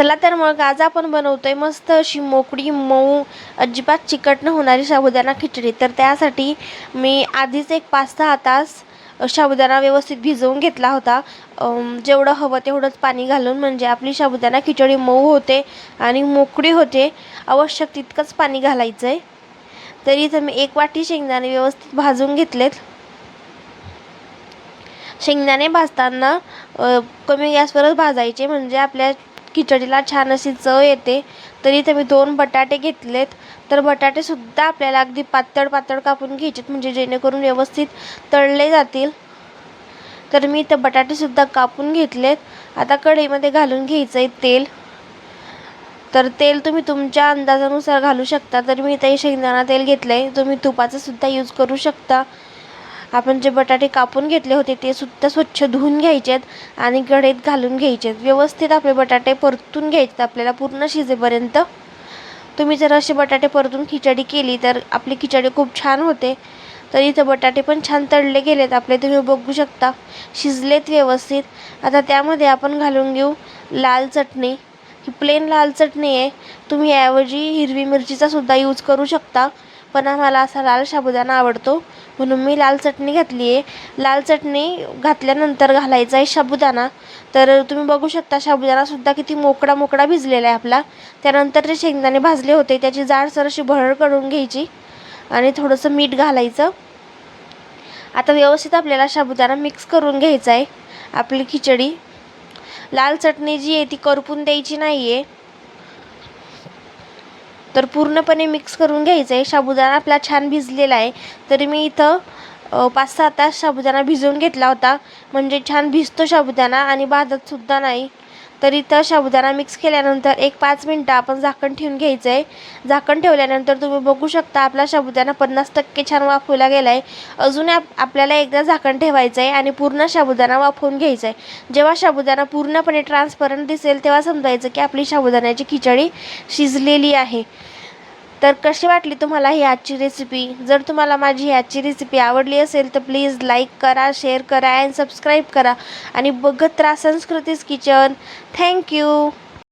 चला तर मग आज आपण बनवतोय मस्त अशी मोकळी मऊ अजिबात चिकट न होणारी साबुदाणा खिचडी. तर त्यासाठी मी आधीच एक पाच सहा तास साबुदाणा व्यवस्थित भिजवून घेतला होता. जेवढं हवं तेवढंच पाणी घालून म्हणजे आपली साबुदाणा खिचडी मऊ होते आणि मोकळी होते. आवश्यक तितकंच पाणी घालायचं आहे तरी इथं मी एक वाटी शेंगदाणे व्यवस्थित भाजून घेतलेत. शेंगदाणे भाजताना कमी गॅसवरच भाजायचे म्हणजे आपल्या खिचडीला छान अशी चव येते. तरी इथे मी दोन बटाटे घेतलेत. तर बटाटेसुद्धा आपल्याला अगदी पातळ पातळ कापून घ्यायचेत म्हणजे जेणेकरून व्यवस्थित तळले जातील. तर मी इथं बटाटेसुद्धा कापून घेतलेत. आता कढईमध्ये घालून घ्यायचं आहे तेल. तर तेल तुम्ही तुमच्या अंदाजानुसार घालू शकता. तर मी इथे शेंगदाणा तेल घेतलं आहे तुम्ही तुपाचंसुद्धा यूज करू शकता. आपण जे बटाटे कापून घेतले होते ते सुद्धा स्वच्छ धुवून घ्यायचेत आणि कढईत घालून घ्यायचेत. व्यवस्थित आपले बटाटे परतून घ्यायचेत. आपल्याला पूर्ण शिजेपर्यंत. तुम्ही जर असे बटाटे परतून खिचडी केली तर आपली खिचडी खूप छान होते. तर इथं बटाटे पण छान तळले गेलेत. आपले तुम्ही बघू शकता. शिजलेत व्यवस्थित. आता त्यामध्ये आपण घालून घेऊ लाल चटणी. ही प्लेन लाल चटणी आहे. तुम्ही याऐवजी हिरवी मिरचीचा सुद्धा यूज करू शकता. पण आम्हाला असा लाल साबुदाणा आवडतो. म्हणून मी लाल चटणी घातली आहे लाल चटणी घातल्यानंतर घालायचा आहे साबुदाणा तर तुम्ही बघू शकता साबुदाणासुद्धा किती मोकळा मोकळा भिजलेला आहे आपला. त्यानंतर जे शेंगदाणे भाजले होते. त्याची जाडसर अशी भरड करून घ्यायची. आणि थोडंसं मीठ घालायचं. आता व्यवस्थित आपल्याला साबुदाणा मिक्स करून घ्यायचा आहे. आपली खिचडी. लाल चटणी जी आहे ती करपून द्यायची नाही आहे तर पूर्णपणे मिक्स करून घ्यायचं आहे साबुदाणा आपला छान भिजलेला आहे. तरी मी इथं पाच सहा तास साबुदाणा भिजवून घेतला होता. म्हणजे छान भिजतो साबुदाणा आणि बाधतसुद्धा नाही. तर इथं साबुदाणा मिक्स केल्यानंतर एक पाच मिनटं आपण झाकण ठेवून घ्यायचं आहे झाकण ठेवल्यानंतर तुम्ही बघू शकता आपला साबुदाणा पन्नास टक्के छान वाफवला गेला आहे अजून आप आपल्याला एकदा झाकण ठेवायचं आहे आणि पूर्ण साबुदाणा वाफवून घ्यायचा आहे जेव्हा साबुदाणा पूर्णपणे ट्रान्सपरंट दिसेल तेव्हा समजायचं की आपली साबुदाण्याची खिचडी शिजलेली आहे. तर कशी वाटली तुम्हाला ही आजची रेसिपी जर तुम्हाला माझी ही आजची रेसिपी आवडली असेल तर प्लीज लाईक करा शेअर करा अँड सबस्क्राईब करा. आणि बघत राहा संस्कृतीज किचन. थँक्यू